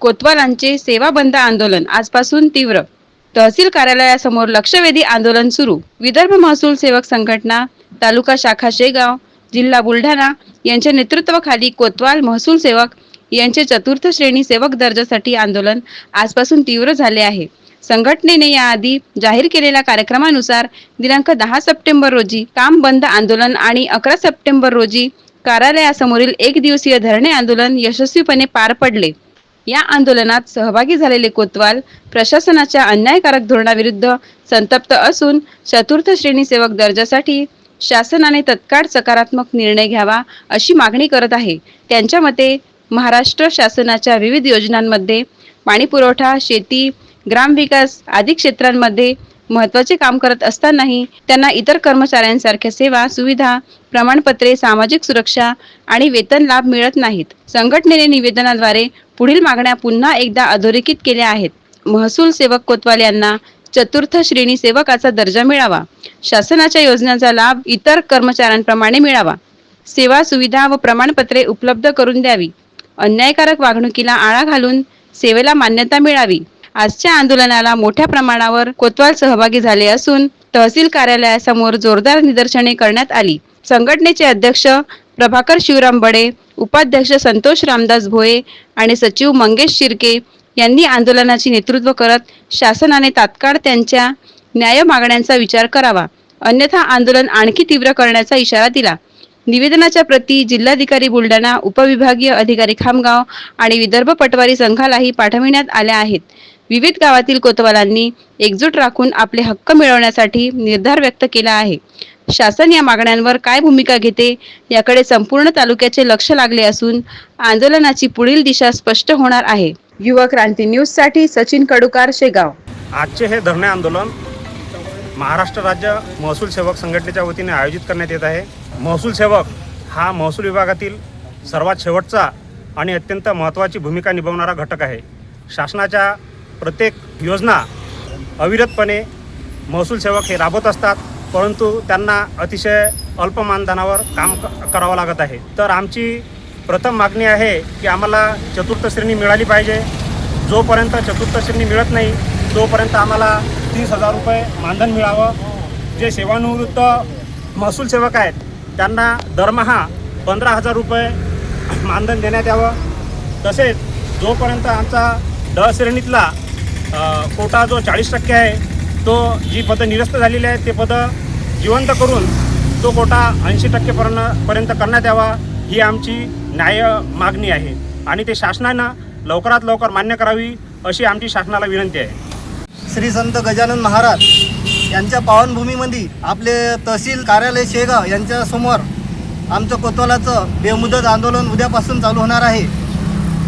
कोतवालांचे सेवा बंद आंदोलन आजपासून तीव्र. तहसील कार्यालयासमोर लक्षवेधी आंदोलन सुरू. विदर्भ महसूल सेवक संघटना तालुका शाखा शेगाव जिल्हा बुलढाणा यांच्या नेतृत्वाखाली कोतवाल महसूल सेवक यांचे चतुर्थ श्रेणी सेवक दर्जासाठी आंदोलन आजपासून तीव्र झाले आहे. संघटनेने याआधी जाहीर केलेल्या कार्यक्रमानुसार दिनांक दहा सप्टेंबर रोजी काम बंद आंदोलन आणि अकरा सप्टेंबर रोजी कार्यालयासमोरील एक दिवसीय धरणे आंदोलन यशस्वीपणे पार पडले. या आंदोलनात सहभागी झालेले कोतवाल प्रशासनाच्या अन्यायकारक धोरणाविरुद्ध संतप्त असून चतुर्थ श्रेणी सेवक दर्जासाठी शासनाने तत्काळ सकारात्मक निर्णय घ्यावा अशी मागणी करत आहे. त्यांच्या मते महाराष्ट्र शासनाच्या विविध योजनांमध्ये पाणी पुरवठा शेती ग्रामविकास आदी क्षेत्रांमध्ये महत्त्वाचे काम करत असतानाही त्यांना इतर कर्मचाऱ्यांसारख्या सेवा सुविधा प्रमाणपत्रे सामाजिक सुरक्षा आणि वेतन लाभ मिळत नाहीत. संघटनेने निवेदनाद्वारे पुढील मागण्या पुन्हा एकदा अधोरेखित केल्या आहेत. महसूल सेवक कोतवाल यांना चतुर्थ श्रेणी सेवकाचा दर्जा मिळावा. शासनाच्या योजनांचा लाभ इतर कर्मचाऱ्यांप्रमाणे मिळावा. सेवा सुविधा व प्रमाणपत्रे उपलब्ध करून द्यावी. अन्यायकारक वागणुकीला आळा घालून सेवेला मान्यता मिळावी. आजच्या आंदोलनाला मोठ्या प्रमाणावर कोतवाल सहभागी झाले असून तहसील कार्यालयासमोर जोरदार निदर्शने करण्यात आली. संघटनेचे अध्यक्ष प्रभाकर शिवराम बडे उपाध्यक्ष संतोष रामदास भोये आणि सचिव मंगेश शिर्के यांनी आंदोलनाचे नेतृत्व करत शासनाने तात्काळ त्यांच्या न्याय मागण्यांचा विचार करावा. अन्यथा आंदोलन आणखी तीव्र करण्याचा इशारा दिला. निवेदनाच्या प्रती जिल्हाधिकारी बुलढाणा उपविभागीय अधिकारी खामगाव आणि विदर्भ पटवारी संघालाही पाठविण्यात आल्या आहेत. विविध गावातील कोतवालांनी एकजूट राखून आपले हक्क मिळवण्यासाठी निर्धार व्यक्त केला आहे. शासन या मागण्यांवर काय भूमिका घेते याकडे संपूर्ण तालुक्याचे लक्ष लागले असून आंदोलनाची पुढील दिशा स्पष्ट होणार आहे. युवा क्रांती न्यूजसाठी सचिन कडुकार शेगाव. आजचे हे धरणे आंदोलन महाराष्ट्र राज्य महसूल सेवक संघटनेच्या वतीने आयोजित करण्यात येत आहे. महसूल सेवक हा महसूल विभागातील सर्वात शेवटचा आणि अत्यंत महत्त्वाची भूमिका निभावणारा घटक आहे. शासनाच्या प्रत्येक योजना अविरतपणे महसूल सेवक हे राबवत असतात परंतु त्यांना अतिशय अल्प मानधनावर काम क- करावं लागत आहे. तर आमची प्रथम मागणी आहे की आम्हाला चतुर्थ श्रेणी मिळाली पाहिजे. जोपर्यंत चतुर्थ श्रेणी मिळत नाही तोपर्यंत आम्हाला तीस हजार रुपये मानधन मिळावं. जे सेवानिवृत्त महसूल सेवक आहेत त्यांना दरमहा पंधरा हजार रुपये मानधन देण्यात यावं. तसेच जोपर्यंत आमचा ड श्रेणीतला कोटा जो चाळीस टक्के आहे तो जी पदं निरस्त झालेली आहेत ते पदं जिवंत करून तो कोटा ऐंशी टक्केपर्यंत पर्यंत करण्यात यावा ही आमची न्याय मागणी आहे. आणि ते शासनानं लवकरात लवकर मान्य करावी अशी आमची शासनाला विनंती आहे. श्री संत गजानन महाराज यांच्या पावनभूमीमध्ये आपले तहसील कार्यालय शेगाव यांच्या समोर आमचं कोतवालाचं बेमुदत आंदोलन उद्यापासून चालू होणार आहे.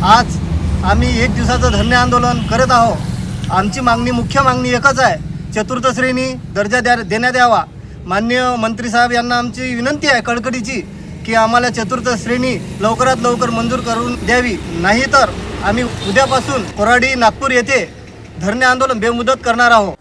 आज आम्ही एक दिवसाचं धरणे आंदोलन करत आहोत. आमची मागणी मुख्य मागणी एकच आहे. चतुर्थ श्रेणी दर्जा द्या देण्यात यावा. मान्य मंत्री साहेब यांना आमची विनंती आहे कडकडीची की आम्हाला चतुर्थ श्रेणी लवकरात लवकर मंजूर करून द्यावी. नाहीतर आम्ही उद्यापासून कोराडी नागपूर येथे धरणे आंदोलन बेमुदत करणार आहोत.